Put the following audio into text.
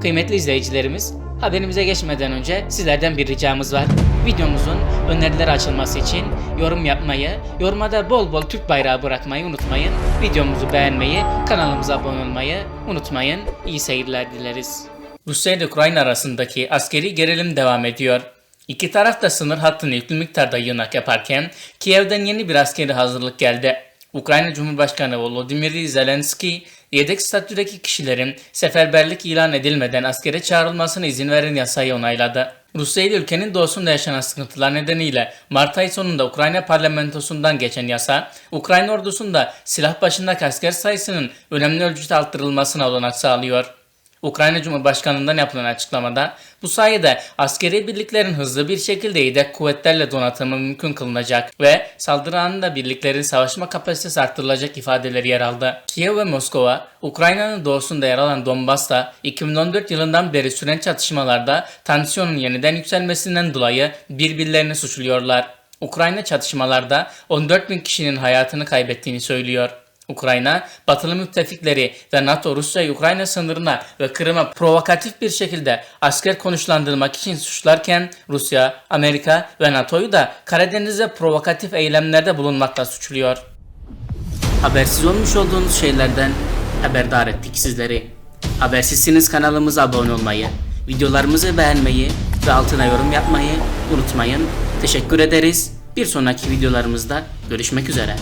Kıymetli izleyicilerimiz, haberimize geçmeden önce sizlerden bir ricamız var. Videomuzun önerileri açılması için yorum yapmayı, yoruma da bol bol Türk bayrağı bırakmayı unutmayın. Videomuzu beğenmeyi, kanalımıza abone olmayı unutmayın. İyi seyirler dileriz. Rusya ile Ukrayna arasındaki askeri gerilim devam ediyor. İki taraf da sınır hattını yüklü miktarda yığınak yaparken Kiev'den yeni bir askeri hazırlık geldi. Ukrayna Cumhurbaşkanı Volodymyr Zelenski, yedek statüdeki kişilerin seferberlik ilan edilmeden askere çağrılmasına izin veren yasayı onayladı. Rusya ile ülkenin doğusunda yaşanan sıkıntılar nedeniyle Mart ayı sonunda Ukrayna parlamentosundan geçen yasa, Ukrayna ordusunda silah başındaki asker sayısının önemli ölçüde arttırılmasına olanak sağlıyor. Ukrayna Cumhurbaşkanlığından yapılan açıklamada bu sayede askeri birliklerin hızlı bir şekilde yedek kuvvetlerle donatımı mümkün kılınacak ve saldırı anında birliklerin savaşma kapasitesi arttırılacak ifadeleri yer aldı. Kiev ve Moskova, Ukrayna'nın doğusunda yer alan Donbas'ta 2014 yılından beri süren çatışmalarda tansiyonun yeniden yükselmesinden dolayı birbirlerini suçluyorlar. Ukrayna çatışmalarda 14 bin kişinin hayatını kaybettiğini söylüyor. Ukrayna, batılı müttefikleri ve NATO Rusya Ukrayna sınırına ve Kırım'a provokatif bir şekilde asker konuşlandırmak için suçlarken Rusya, Amerika ve NATO'yu da Karadeniz'de provokatif eylemlerde bulunmakla suçluyor. Habersiz olmuş olduğunuz şeylerden haberdar ettik sizleri. Habersizsiniz kanalımıza abone olmayı, videolarımızı beğenmeyi ve altına yorum yapmayı unutmayın. Teşekkür ederiz. Bir sonraki videolarımızda görüşmek üzere.